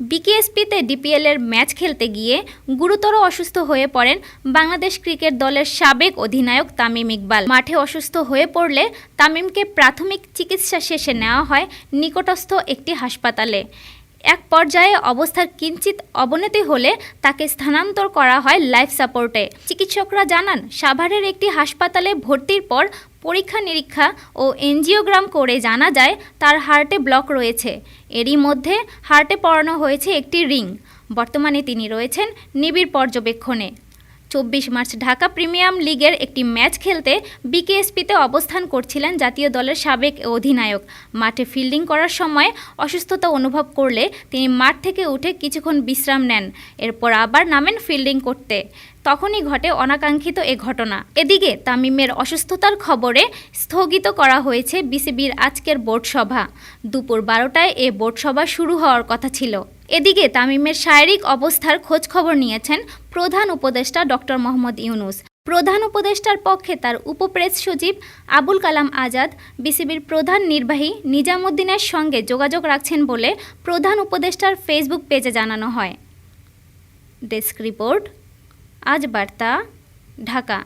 বিকেএসপিতে ডিপিএলের match খেলতে গিয়ে গুরুতর অসুস্থ হয়ে পড়েন বাংলাদেশ ক্রিকেট দলের সাবেক অধিনায়ক তামিম ইকবাল। মাঠে অসুস্থ হয়ে পড়লে তামিমকে প্রাথমিক চিকিৎসা শেষে নেওয়া হয় নিকটস্থ একটি হাসপাতালে। এক পর্যায়ে অবস্থার কিঞ্চিত অবনতি হলে তাকে স্থানান্তর করা হয় লাইফ সাপোর্টে। চিকিৎসকরা জানান, সাভারের একটি হাসপাতালে ভর্তির পর পরীক্ষা নিরীক্ষা ও এনজিওগ্রাম করে জানা যায় তার হার্টে ব্লক রয়েছে। এরই মধ্যে হার্টে পড়ানো হয়েছে একটি রিং। বর্তমানে তিনি রয়েছেন নিবিড় পর্যবেক্ষণে। চব্বিশ মার্চ ঢাকা প্রিমিয়াম লিগের একটি ম্যাচ খেলতে বিকেএসপিতে অবস্থান করছিলেন জাতীয় দলের সাবেক অধিনায়ক। মাঠে ফিল্ডিং করার সময় অসুস্থতা অনুভব করলে তিনি মাঠ থেকে উঠে কিছুক্ষণ বিশ্রাম নেন, এরপর আবার নামেন ফিল্ডিং করতে। তখনই ঘটে অনাকাঙ্ক্ষিত এ ঘটনা। এদিকে তামিমের অসুস্থতার খবরে স্থগিত করা হয়েছে বিসিবির আজকের বোর্ড সভা। দুপুর বারোটায় এ বোর্ড সভা শুরু হওয়ার কথা ছিল। এদিকে তামিমের শারীরিক অবস্থার খোঁজ খবর নিয়েছেন প্রধান উপদেষ্টা ডক্টর মোহাম্মদ ইউনুস। প্রধান উপদেষ্টার পক্ষে তার উপপ্রেস সচিব আবুল কালাম আজাদ, বিসিবির প্রধান নির্বাহী নিজামুদ্দিনের সঙ্গে যোগাযোগ রাখছেন বলে প্রধান উপদেষ্টার ফেসবুক পেজে জানানো হয়। ডেস্ক রিপোর্ট, আজ বার্তা, ঢাকা।